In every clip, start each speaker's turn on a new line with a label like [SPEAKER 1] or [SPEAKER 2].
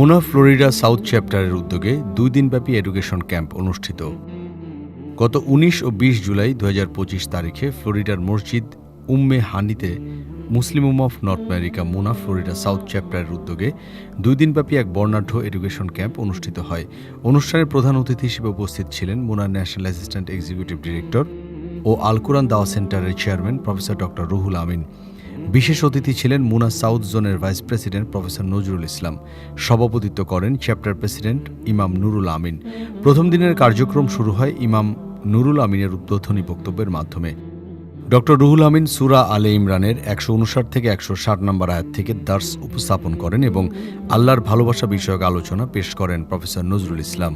[SPEAKER 1] Mona Florida South চ্যাপ্টারের উদ্যোগে দুই দিনব্যাপী এডুকেশন ক্যাম্প অনুষ্ঠিত। গত উনিশ ও বিশ জুলাই দু হাজার পঁচিশ তারিখে ফ্লোরিডার মসজিদ উম্মে হানিতে Muslim Ummah of North America MUNA Florida South চ্যাপ্টারের উদ্যোগে দুই দিনব্যাপী এক বর্ণাঢ্য এডুকেশন ক্যাম্প অনুষ্ঠিত হয়। অনুষ্ঠানের প্রধান অতিথি হিসেবে উপস্থিত ছিলেন MUNA national assistant executive director ও আলকুরান দাওয়া সেন্টারের chairman professor doctor Ruhul Amin. বিশেষ অতিথি ছিলেন মুনা সাউথ জোনের vice president professor Nazrul Islam. সভাপতিত্ব করেন চ্যাপ্টার প্রেসিডেন্ট ইমাম নুরুল আমিন। প্রথম দিনের কার্যক্রম শুরু হয় ইমাম নুরুল আমিনের উদ্বোধনী বক্তব্যের মাধ্যমে। ডক্টর রুহুল আমিন সুরা আলে ইমরানের একশো উনষাট থেকে একশো ষাট নম্বর আয়াত থেকে দার্স উপস্থাপন করেন এবং আল্লাহর ভালোবাসা বিষয়ক আলোচনা পেশ করেন প্রফেসর নজরুল ইসলাম।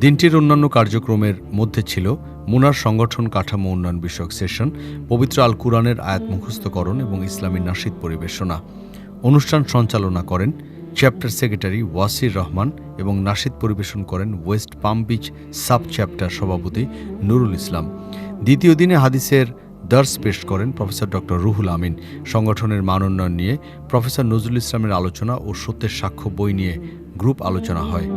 [SPEAKER 1] দিনটির অন্যান্য কার্যক্রমের মধ্যে ছিল মুনার সংগঠন কাঠামো উন্নয়ন বিষয়ক সেশন, পবিত্র আল কুরআনের আয়াত মুখস্থকরণ এবং ইসলামী নাসিদ পরিবেশনা। অনুষ্ঠান সঞ্চালনা করেন চ্যাপ্টার সেক্রেটারি ওয়াসির রহমান এবং নাসিদ পরিবেশন করেন West Palm Beach sub chapter সভাপতি নুরুল ইসলাম। দ্বিতীয় দিনে হাদিসের দার্স পেশ করেন প্রফেসর ডক্টর রুহুল আমিন। সংগঠনের মান উন্নয়ন নিয়ে প্রফেসর নজরুল ইসলামের আলোচনা ও সত্যের সাক্ষ্য বই নিয়ে গ্রুপ আলোচনা হয়।